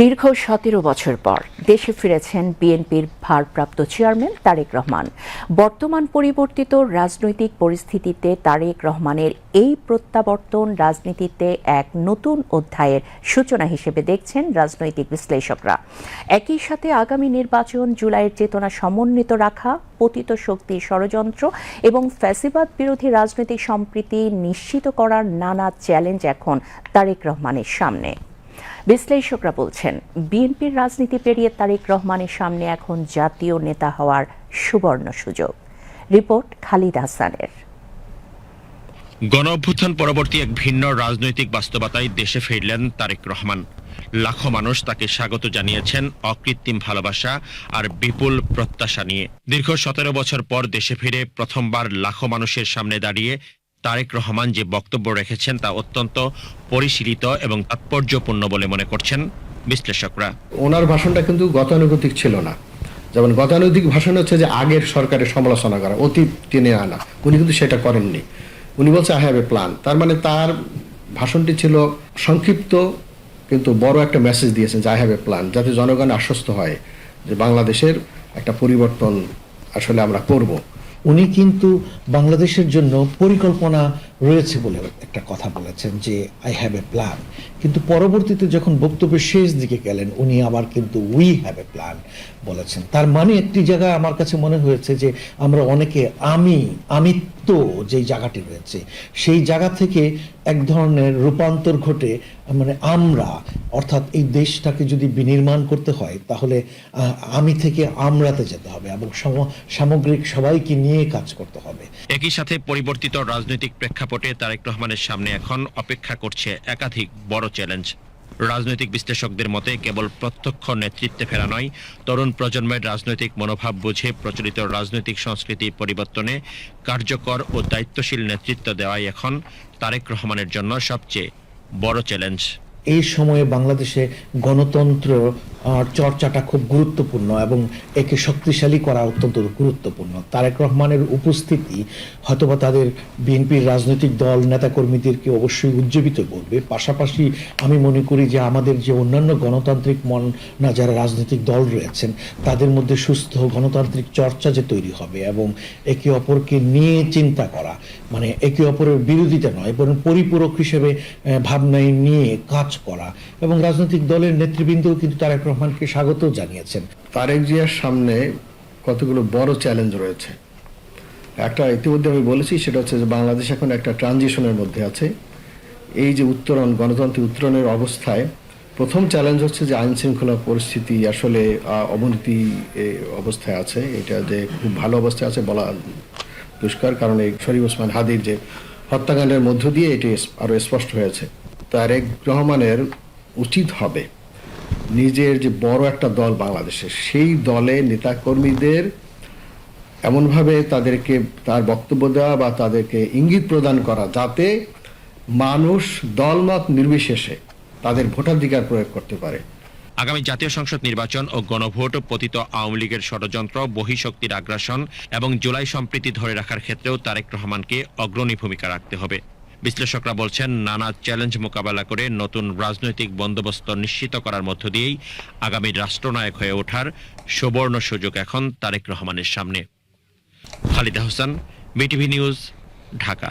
দীর্ঘ সতেরো বছর পর দেশে ফিরেছেন বিএনপির ভারপ্রাপ্ত চেয়ারম্যান তারেক রহমান। বর্তমান পরিবর্তিত রাজনৈতিক পরিস্থিতিতে তারেক রহমানের এই প্রত্যাবর্তন রাজনীতিতে এক নতুন অধ্যায়ের সূচনা হিসেবে দেখছেন রাজনৈতিক বিশ্লেষকরা। একই সাথে আগামী নির্বাচন জুলাইয়ের চেতনা সমন্বিত রাখা, পতিত শক্তির ষড়যন্ত্র এবং ফ্যাসিবাদ বিরোধী রাজনৈতিক সম্প্রীতি নিশ্চিত করার নানা চ্যালেঞ্জ এখন তারেক রহমানের সামনে। বিশ্লেষকরা বলছেন, বিএনপির রাজনীতি পেরিয়ে তারেক রহমানের সামনে এখন জাতীয় নেতা হওয়ার সুবর্ণ সুযোগ। রিপোর্ট খালিদ হাসানের। গণ অভ্যুত্থান পরবর্তী এক ভিন্ন রাজনৈতিক বাস্তবতায় দেশে ফিরলেন তারেক রহমান। লাখো মানুষ তাকে স্বাগত জানিয়েছেন অকৃত্রিম ভালোবাসা আর বিপুল প্রত্যাশা নিয়ে। দীর্ঘ সতেরো বছর পর দেশে ফিরে প্রথমবার লাখো মানুষের সামনে দাঁড়িয়ে তারেক রহমান যে বক্তব্য রেখেছেন তা অত্যন্ত পরিশীলিত এবং তাৎপর্যপূর্ণ বলে মনে করছেন বিশ্লেষকরা। ওনার ভাষণটা কিন্তু গতানুগতিক ছিল না। যেমন গতানুগতিক ভাষণ হচ্ছে যে আগের সরকারের সমালোচনা করা, অতীত টেনে আনা। উনি কিন্তু সেটা করেননি। উনি বলছে আই হ্যাভ এ প্ল্যান তার মানে তার ভাষণটি ছিল সংক্ষিপ্ত, কিন্তু বড় একটা মেসেজ দিয়েছেন যে আই হ্যাভ এ প্ল্যান যাতে জনগণ আশ্বস্ত হয় যে বাংলাদেশের একটা পরিবর্তন আসলে আমরা করব। উনি কিন্তু বাংলাদেশের জন্য পরিকল্পনা রয়েছে বলে একটা কথা বলেছেন যে আই হ্যাভ এ প্ল্যান কিন্তু পরবর্তীতে যখন বক্তব্যের শেষ দিকে গেলেন, উনি আবার কিন্তু উই হ্যাভ এ প্ল্যান বলেছেন। তার মানে একটি জায়গায় আমার কাছে মনে হয়েছে যে, আমরা অনেকে আমি, আমিত্ব যে জায়গাটি রয়েছে, সেই জায়গা থেকে এক ধরনের রূপান্তর ঘটে মানে আমরা, অর্থাৎ এই দেশটাকে যদি বিনির্মাণ করতে হয়, তাহলে আমি থেকে আমরাতে যেতে হবে এবং সম- সামগ্রিক সবাইকে নিয়ে কাজ করতে হবে। একই সাথে পরিবর্তিত রাজনৈতিক প্রেক্ষাপটে তারেক রহমানের সামনে এখন অপেক্ষা করছে একাধিক বড় চ্যালেঞ্জ। রাজনৈতিক বিশ্লেষকদের মতে কেবল প্রত্যক্ষ নেতৃত্বে ফেরা নয়, তরুণ প্রজন্মের রাজনৈতিক মনোভাব বুঝে প্রচলিত রাজনৈতিক সংস্কৃতি পরিবর্তনে কার্যকর ও দায়িত্বশীল নেতৃত্ব দেওয়াই এখন তারেক রহমানের জন্য সবচেয়ে বড় চ্যালেঞ্জ। এই সময়ে বাংলাদেশে গণতন্ত্র চর্চাটা খুব গুরুত্বপূর্ণ এবং একে শক্তিশালী করা অত্যন্ত গুরুত্বপূর্ণ। তারেক রহমানের উপস্থিতি হয়তোবা তাদের বিএনপির রাজনৈতিক দল নেতাকর্মীদেরকে অবশ্যই উজ্জীবিত করবে। পাশাপাশি আমি মনে করি যে আমাদের যে অন্যান্য গণতান্ত্রিক মন না, যারা রাজনৈতিক দল রয়েছেন, তাদের মধ্যে সুস্থ গণতান্ত্রিক চর্চা যে তৈরি হবে এবং একে অপরকে নিয়ে চিন্তা করা মানে একে অপরের বিরোধিতা নয়, বরং পরিপূরক হিসেবে ভাবনায় নিয়ে কাজ করা এবং রাজনৈতিক দলের নেতৃবৃন্দও কিন্তু তারেক রহমানকে স্বাগত জানিয়েছেন। তারেক জিয়ার সামনে কতগুলো বড় চ্যালেঞ্জ রয়েছে। একটা ইতিমধ্যে আমি বলেছি, সেটা হচ্ছে যে বাংলাদেশ এখন একটা ট্রানজিশনের মধ্যে আছে। এই যে উত্তরণ গণতন্ত্রের উত্তরণের অবস্থায়, প্রথম চ্যালেঞ্জ হচ্ছে যে আইন শৃঙ্খলা পরিস্থিতি আসলে অবনতি অবস্থায় আছে। এটা যে খুব ভালো অবস্থায় আছে বলা দুষ্কার, কারণ এই শরীফ ওসমান হাদির যে হত্যাকাণ্ডের মধ্য দিয়ে এটি আরও আরও স্পষ্ট হয়েছে। তারেক রহমানের উচিত হবে নিজের যে বড় একটা দল বাংলাদেশে সেই দলে নেতাকর্মীদের এমনভাবে তাদেরকে তার বক্তব্য দেওয়া বা তাদেরকে ইঙ্গিত প্রদান করা যাতে মানুষ দলমত নির্বিশেষে তাদের ভোটাধিকার প্রয়োগ করতে পারে। আগামী জাতীয় সংসদ নির্বাচন ও গণভোট পতিত আওয়ামী লীগের ষড়যন্ত্র, বহিঃশক্তির আগ্রাসন এবং জুলাই সম্প্রীতি ধরে রাখার ক্ষেত্রেও তারেক রহমানকে অগ্রণী ভূমিকা রাখতে হবে। বিশ্লেষকরা বলছেন, নানা চ্যালেঞ্জ মোকাবেলা করে নতুন রাজনৈতিক বন্দোবস্ত নিশ্চিত করার মধ্য দিয়েই আগামী রাষ্ট্রনায়ক হয়ে ওঠার সুবর্ণ সুযোগ এখন তারেক রহমানের সামনে। Khalida Hossain, BTV news, Dhaka.